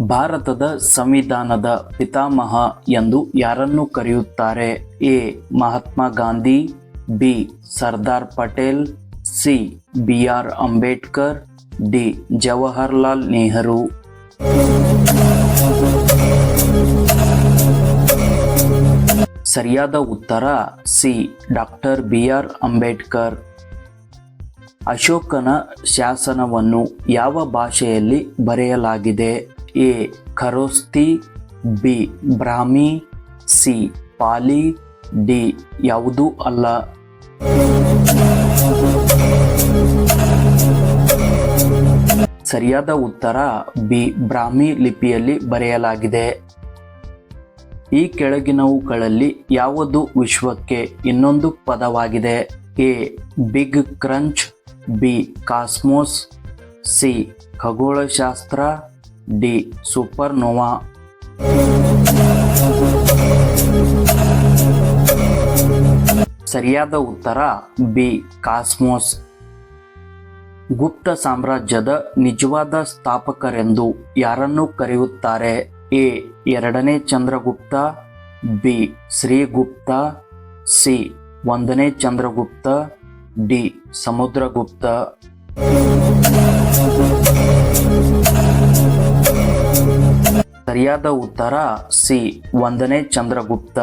ಭಾರತದ ಸಂವಿಧಾನದ ಪಿತಾಮಹ ಎಂದು ಯಾರನ್ನು ಕರೆಯುತ್ತಾರೆ? A. Mahatma Gandhi, B. Sardar Patel, C. B. R. Ambedkar, D. Jawaharlal Nehru. ಸರಿಯಾದ ಉತ್ತರ, C. Doctor B. R. Ambedkar. ಅಶೋಕನ ಶಾಸನವನ್ನು ಯಾವ ಭಾಷೆಯಲ್ಲಿ ಬರೆಯಲಾಗಿದೆ? A Kharosthi B Brahmi, C Pali, D ಯಾವುದೂ ಅಲ್ಲ. ಸರಿಯಾದ ಉತ್ತರ ಬಿ ಬ್ರಾಹ್ಮಿ ಲಿಪಿಯಲ್ಲಿ ಬರೆಯಲಾಗಿದೆ. ಈ ಕೆಳಗಿನವುಗಳಲ್ಲಿ ಯಾವುದು ವಿಶ್ವಕ್ಕೆ ಇನ್ನೊಂದು ಪದವಾಗಿದೆ? A big crunch, B cosmos, C ಖಗೋಳಶಾಸ್ತ್ರ D supernova. ಸರಿಯಾದ ಉತ್ತರ, ಬಿ, ಕಾಸ್ಮೋಸ್. ಗುಪ್ತ ಸಾಮ್ರಾಜ್ಯದ ನಿಜವಾದ ಸ್ಥಾಪಕರೆಂದು ಯಾರನ್ನು ಕರೆಯುತ್ತಾರೆ? ಎ, ಎರಡನೇ ಚಂದ್ರಗುಪ್ತ, ಬಿ, ಶ್ರೀಗುಪ್ತ, ಸಿ, ಒಂದನೇ ಚಂದ್ರಗುಪ್ತ, ಡಿ, ಸಮುದ್ರಗುಪ್ತ. ಸರಿಯಾದ ಉತ್ತರ ಸಿ. ಒಂದನೇ ಚಂದ್ರಗುಪ್ತ.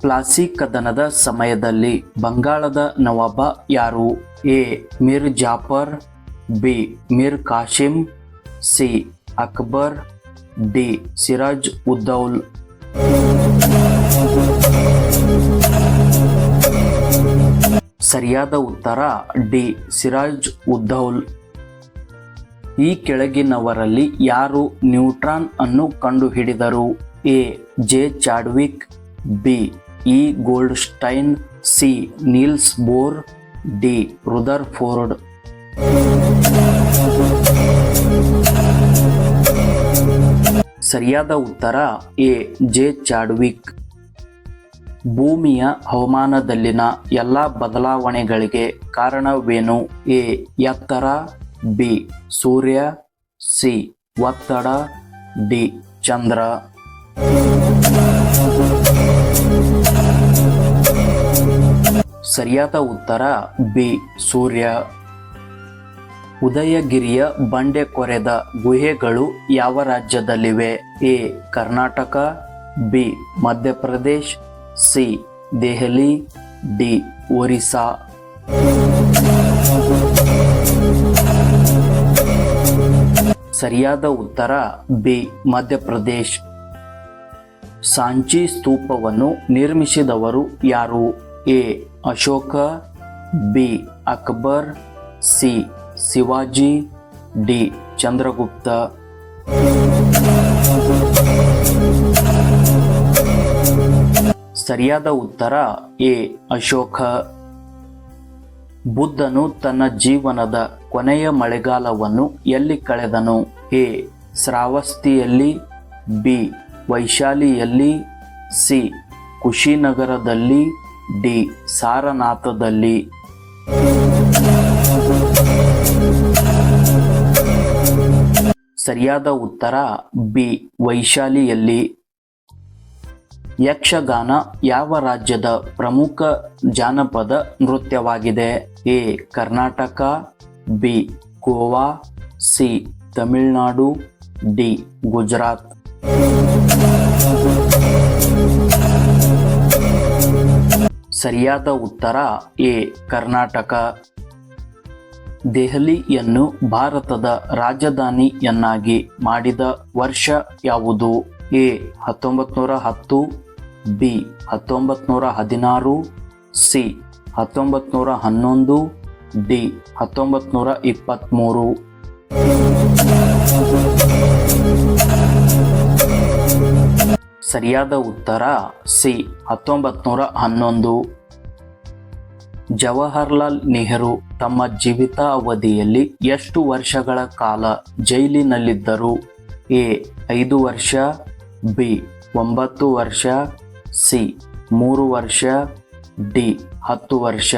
ಪ್ಲಾಸಿ ಕದನದ ಸಮಯದಲ್ಲಿ ಬಂಗಾಳದ ನವಾಬ ಯಾರು? A. Mir Jafar, B. Mir Qasim, C. Akbar, D. Siraj Uddaulah. ಸರಿಯಾದ ಉತ್ತರ ಡಿ. ಸಿರಾಜ್ ಉದ್ದೌಲ್. ಈ ಕೆಳಗಿನವರಲ್ಲಿ ಯಾರು ನ್ಯೂಟ್ರಾನ್ ಅನ್ನು ಕಂಡುಹಿಡಿದರು? A. J. Chadwick, B. E. Goldstein C. Niels Bohr, D. Rutherford ಸರಿಯಾದ ಉತ್ತರ, ಎ. ಜೆ. ಚಾಡ್ವಿಕ್. ಭೂಮಿಯ ಹವಾಮಾನದಲ್ಲಿನ ಎಲ್ಲ ಬದಲಾವಣೆಗಳಿಗೆ ಕಾರಣವೇನು? ಎ. ಎತ್ತರ ಬಿ ಸೂರ್ಯ, ಸಿ. ಒತ್ತಡ, ಡಿ. ಚಂದ್ರ. ಸರಿಯಾದ ಉತ್ತರ ಬಿ. ಸೂರ್ಯ. ಉದಯಗಿರಿಯ ಬಂಡೆ ಕೊರೆದ ಗುಹೆಗಳು ಯಾವ ರಾಜ್ಯದಲ್ಲಿವೆ? A. Karnataka, B. Madhya Pradesh, C. Delhi, D. Orissa. ಸರಿಯಾದ ಉತ್ತರ ಬಿ. ಮಧ್ಯಪ್ರದೇಶ್. ಸಾಂಚಿ ಸ್ತೂಪವನ್ನು ನಿರ್ಮಿಸಿದವರು ಯಾರು? A. Ashoka, B. Akbar, C. Shivaji, D. Chandragupta. ಸರಿಯಾದ ಉತ್ತರ ಎ. ಅಶೋಕ. ಬುದ್ಧನು ತನ್ನ ಜೀವನದ ಕೊನೆಯ ಮಳೆಗಾಲವನ್ನು ಎಲ್ಲಿ ಕಳೆದನು? ಎ. ಶ್ರಾವಸ್ತಿಯಲ್ಲಿ, ಬಿ. ವೈಶಾಲಿಯಲ್ಲಿ, ಸಿ. ಕುಶಿನಗರದಲ್ಲಿ, ಡಿ. ಸಾರನಾಥದಲ್ಲಿ. ಸರಿಯಾದ ಉತ್ತರ, ಬಿ. ವೈಶಾಲಿಯಲ್ಲಿ. ಯಕ್ಷಗಾನ ಯಾವ ರಾಜ್ಯದ ಪ್ರಮುಖ ಜಾನಪದ ನೃತ್ಯವಾಗಿದೆ? A. Karnataka, B. Goa, C. Tamil Nadu, D. Gujarat. ಸರಿಯಾದ ಉತ್ತರ, ಎ. ಕರ್ನಾಟಕ. ದೆಹಲಿಯನ್ನು ಭಾರತದ ರಾಜಧಾನಿಯನ್ನಾಗಿ ಮಾಡಿದ ವರ್ಷ ಯಾವುದು? ಎ. ಹತ್ತೊಂಬತ್ತು ನೂರ ಹತ್ತು ಬಿ ಹತ್ತೊಂಬತ್ತು ನೂರ ಹದಿನಾರು, ಸಿ ಹತ್ತೊಂಬತ್ತು ನೂರ ಹನ್ನೊಂದು, ಡಿ ಹತ್ತೊಂಬತ್ತು ನೂರ ಇಪ್ಪತ್ತ್ಮೂರು ಸರಿಯಾದ ಉತ್ತರ ಸಿ ಹತ್ತೊಂಬತ್ತು ನೂರ ಹನ್ನೊಂದು. ಜವಾಹರ್ಲಾಲ್ ನೆಹರು ತಮ್ಮ ಜೀವಿತಾವಧಿಯಲ್ಲಿ ಎಷ್ಟು ವರ್ಷಗಳ ಕಾಲ ಜೈಲಿನಲ್ಲಿದ್ದರು? ಎ, ಐದು ವರ್ಷ, ಬಿ, ಒಂಬತ್ತು ವರ್ಷ ಸಿ, ಮೂರು ವರ್ಷ, ಡಿ, ಹತ್ತು ವರ್ಷ.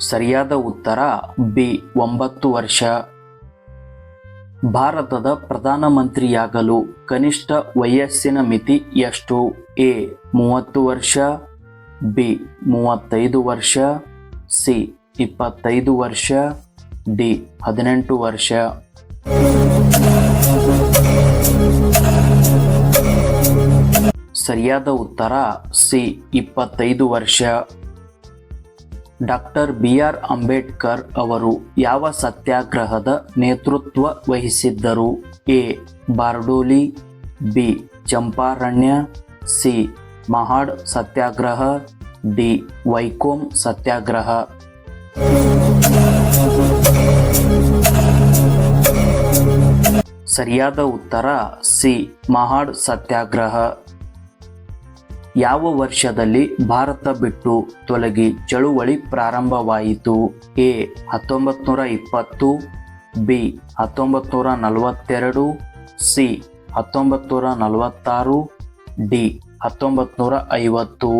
ಸರಿಯಾದ ಉತ್ತರ, ಬಿ, ಒಂಬತ್ತು ವರ್ಷ. ಭಾರತದ ಪ್ರಧಾನಮಂತ್ರಿಯಾಗಲು ಕನಿಷ್ಠ ವಯಸ್ಸಿನ ಮಿತಿ ಎಷ್ಟು? ಎ, ಮೂವತ್ತು ವರ್ಷ, ಬಿ, ಮೂವತ್ತೈದು ವರ್ಷ, ಸಿ, ಇಪ್ಪತ್ತೈದು ವರ್ಷ, ಡಿ, ಹದಿನೆಂಟು ವರ್ಷ. ಸರಿಯಾದ ಉತ್ತರ ಸಿ, ಇಪ್ಪತ್ತೈದು ವರ್ಷ. ಡಾಕ್ಟರ್ ಬಿ ಆರ್ ಅಂಬೇಡ್ಕರ್ ಅವರು ಯಾವ ಸತ್ಯಾಗ್ರಹದ ನೇತೃತ್ವ ವಹಿಸಿದ್ದರು? A, Bardoli, B, Champaranya, C, Mahad satyagraha, D, Vaikom satyagraha. ಸರಿಯಾದ ಉತ್ತರ ಸಿ, ಮಹಾಡ್ ಸತ್ಯಾಗ್ರಹ. ಯಾವ ವರ್ಷದಲ್ಲಿ ಭಾರತ ಬಿಟ್ಟು ತೊಲಗಿ ಚಳುವಳಿ ಪ್ರಾರಂಭವಾಯಿತು? ಎ ಹತ್ತೊಂಬತ್ತು ನೂರ ಇಪ್ಪತ್ತು, ಬಿ ಹತ್ತೊಂಬತ್ತು ನೂರ ನಲವತ್ತೆರಡು, ಸಿ ಹತ್ತೊಂಬತ್ತು ನೂರ ನಲವತ್ತಾರು, ಡಿ ಹತ್ತೊಂಬತ್ತು ನೂರ ಐವತ್ತು.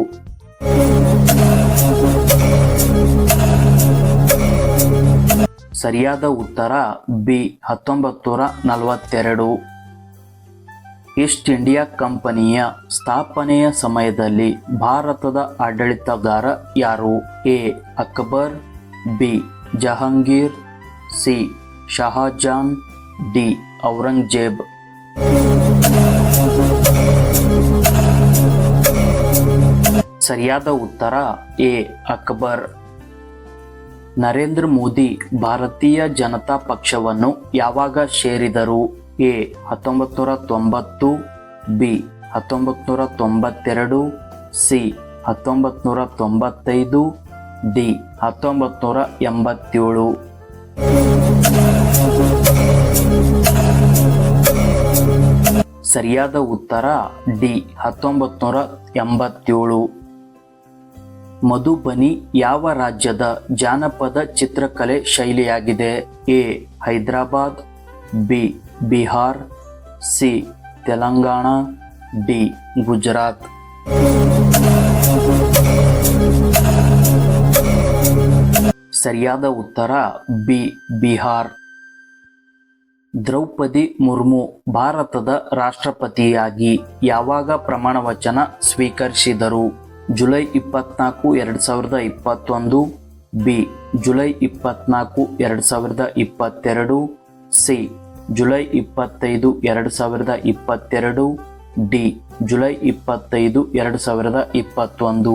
ಸರಿಯಾದ ಉತ್ತರ ಬಿ ಹತ್ತೊಂಬತ್ತು ನೂರ ನಲವತ್ತೆರಡು. ಈಸ್ಟ್ ಇಂಡಿಯಾ ಕಂಪನಿಯ ಸ್ಥಾಪನೆಯ ಸಮಯದಲ್ಲಿ ಭಾರತದ ಆಡಳಿತಗಾರ ಯಾರು? A. Akbar, B. Jahangir, C. Shahjahan, D. Aurangzeb. ಸರಿಯಾದ ಉತ್ತರ, ಎ. ಅಕ್ಬರ್. ನರೇಂದ್ರ ಮೋದಿ ಭಾರತೀಯ ಜನತಾ ಪಕ್ಷವನ್ನು ಯಾವಾಗ ಸೇರಿದರು? ಎ ಹತ್ತೊಂಬತ್ತು ತೊಂಬತ್ತು, ಬಿ ಹತ್ತೊಂಬತ್ತು ತೊಂಬತ್ತೆರಡು, ಸಿ ಹತ್ತೊಂಬತ್ತು ತೊಂಬತ್ತೈದು, ಡಿ ಹತ್ತೊಂಬತ್ತು ಎಂಬತ್ತೇಳು. ಸರಿಯಾದ ಉತ್ತರ ಡಿ ಹತ್ತೊಂಬತ್ತು ನೂರ ಎಂಬತ್ತೇಳು ಮಧುಬನಿ ಯಾವ ರಾಜ್ಯದ ಜಾನಪದ ಚಿತ್ರಕಲೆ ಶೈಲಿಯಾಗಿದೆ? A Hyderabad, B Bihar, C, Telangana, D, Gujarat. ಸರಿಯಾದ ಉತ್ತರ, ಬಿ, ಬಿಹಾರ್. ದ್ರೌಪದಿ ಮುರ್ಮು ಭಾರತದ ರಾಷ್ಟ್ರಪತಿಯಾಗಿ ಯಾವಾಗ ಪ್ರಮಾಣ ವಚನ ಸ್ವೀಕರಿಸಿದರು? ಜುಲೈ ಇಪ್ಪತ್ನಾಲ್ಕು, ಎರಡು ಸಾವಿರದ ಇಪ್ಪತ್ತೊಂದು. ಬಿ, ಜುಲೈ ಇಪ್ಪತ್ನಾಲ್ಕು, ಎರಡು ಸಾವಿರದ ಇಪ್ಪತ್ತೆರಡು. ಸಿ ಜುಲೈ ಇಪ್ಪತ್ತೈದು, ಎರಡು ಸಾವಿರದ ಇಪ್ಪತ್ತೆರಡು ಡಿ, ಜುಲೈ ಇಪ್ಪತ್ತೈದು, ಎರಡು ಸಾವಿರದ ಇಪ್ಪತ್ತೊಂದು.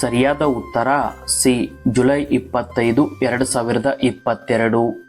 ಸರಿಯಾದ ಉತ್ತರ ಸಿ, ಜುಲೈ ಇಪ್ಪತ್ತೈದು, ಎರಡು ಸಾವಿರದ ಇಪ್ಪತ್ತೆರಡು.